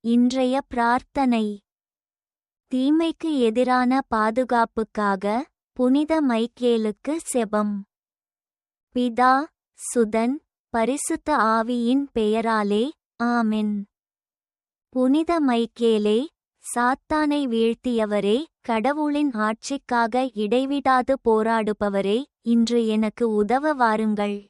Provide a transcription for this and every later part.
இன்றைய பிரார்த்தனை. தீமைக்கு எதிரான பாதுகாப்புக்காக புனித மைக்கேலுக்கு செபம். பிதா சுதன் பரிசுத்த ஆவியின் பெயராலே ஆமென். புனித மைக்கேலே சாத்தானை வீழ்த்தியவரே கடவுளின் ஆட்சிக்காக இடைவிடாது போராடுபவரே இன்று எனக்கு உதவ வாருங்கள்.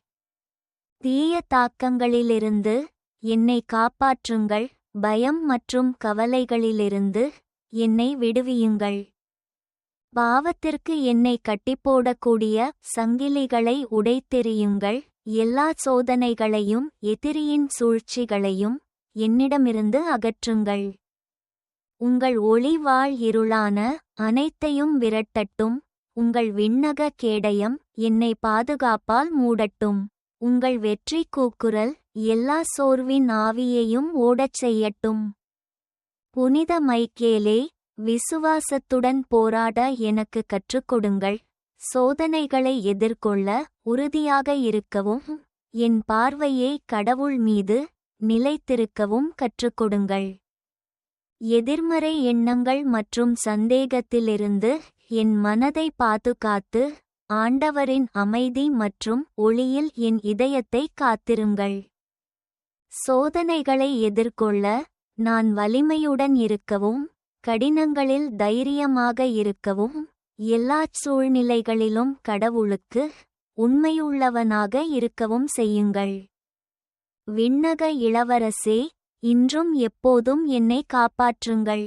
தீய தாக்கங்களிலிருந்து என்னை காப்பாற்றுங்கள். பயம் மற்றும் கவலைகளிலிருந்து என்னை விடுவியுங்கள். பாவத்திற்கு என்னை கட்டிப்போடக்கூடிய சங்கிலிகளை உடைத்தெறியுங்கள். எல்லா சோதனைகளையும் எதிரியின் சூழ்ச்சிகளையும் என்னிடமிருந்து அகற்றுங்கள். உங்கள் ஒளிவாழ் இருளான அனைத்தையும் விரட்டட்டும். உங்கள் விண்ணக கேடயம் என்னை பாதுகாப்பால் மூடட்டும். உங்கள் வெற்றி கூக்குரல் எல்லா சோர்வின் ஆவியையும் ஓடச் செய்யட்டும். புனித மைக்கேலே விசுவாசத்துடன் போராட எனக்கு கற்றுக் கொடுங்கள். சோதனைகளை எதிர்கொள்ள உறுதியாக இருக்கவும் என் பார்வையை கடவுள் மீது நிலைத்திருக்கவும் கற்றுக் கொடுங்கள். எதிர்மறை எண்ணங்கள் மற்றும் சந்தேகத்திலிருந்து என் மனதை பாதுகாத்து ஆண்டவரின் அமைதி மற்றும் ஒளியில் என் இதயத்தை காத்திருங்கள். சோதனைகளை எதிர்கொள்ள நான் வலிமையுடன் இருக்கவும் கடினங்களில் தைரியமாக இருக்கவும் எல்லாச் சூழ்நிலைகளிலும் கடவுளுக்கு உண்மையுள்ளவனாக இருக்கவும் செய்யுங்கள். விண்ணக இளவரசே இன்றும் எப்போதும் என்னை காப்பாற்றுங்கள்.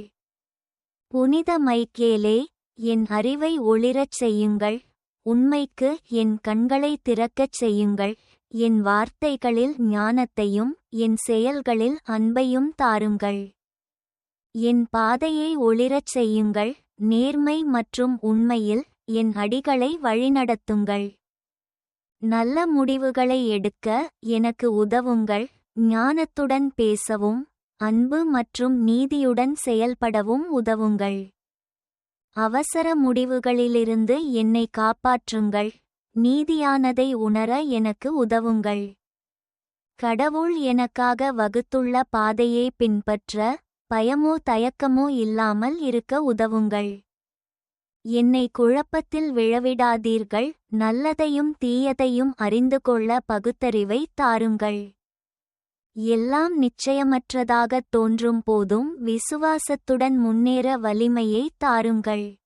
புனித மைக்கேலே என் அறிவை ஒளிரச் செய்யுங்கள். உண்மைக்கு என் கண்களை திறக்கச் செய்யுங்கள். என் வார்த்தைகளில் ஞானத்தையும் என் செயல்களில் அன்பையும் தாருங்கள். என் பாதையை ஒளிரச் செய்யுங்கள். நேர்மை மற்றும் உண்மையில் என் அடிகளை வழிநடத்துங்கள். நல்ல முடிவுகளை எடுக்க எனக்கு உதவுங்கள். ஞானத்துடன் பேசவும் அன்பு மற்றும் நீதியுடன் செயல்படவும் உதவுங்கள். அவசர முடிவுகளிலிருந்து என்னை காப்பாற்றுங்கள். நீதியானதை உணர எனக்கு உதவுங்கள். கடவுள் எனக்காக வகுத்துள்ள பாதையை பின்பற்ற பயமோ தயக்கமோ இல்லாமல் இருக்க உதவுங்கள். என்னை குழப்பத்தில் விழவிடாதீர்கள் நல்லதையும் தீயதையும் அறிந்து கொள்ள பகுத்தறிவை தாருங்கள். எல்லாம் நிச்சயமற்றதாகத் தோன்றும் போதும் விசுவாசத்துடன் முன்னேற வலிமையை தாருங்கள்.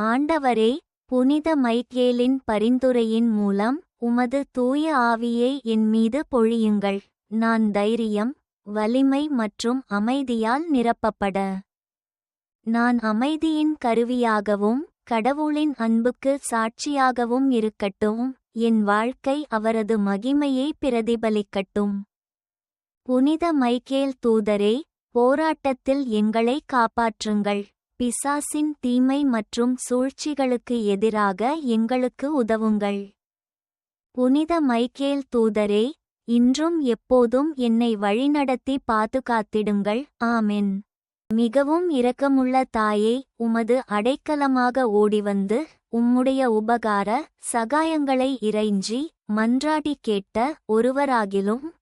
ஆண்டவரே புனித மைக்கேலின் பரிந்துரையின் மூலம் உமது தூய ஆவியை என் மீது பொழியுங்கள். நான் தைரியம் வலிமை மற்றும் அமைதியால் நிரப்பப்பட. நான் அமைதியின் கருவியாகவும் கடவுளின் அன்புக்கு சாட்சியாகவும் இருக்கட்டும். என் வாழ்க்கை அவரது மகிமையை பிரதிபலிக்கட்டும். புனித மைக்கேல் தூதரே போராட்டத்தில் எங்களை காப்பாற்றுங்கள். பிசாசின் தீமை மற்றும் சூழ்ச்சிகளுக்கு எதிராக எங்களுக்கு உதவுங்கள். புனித மைக்கேல் தூதரே இன்றும் எப்போதும் என்னை வழிநடத்தி பாதுகாத்திடுங்கள். ஆமென். மிகவும் இரக்கமுள்ள தாயே உமது அடைக்கலமாக ஓடிவந்து உம்முடைய உபகார சகாயங்களை இறைஞ்சி மன்றாடி கேட்ட ஒருவராகிலும்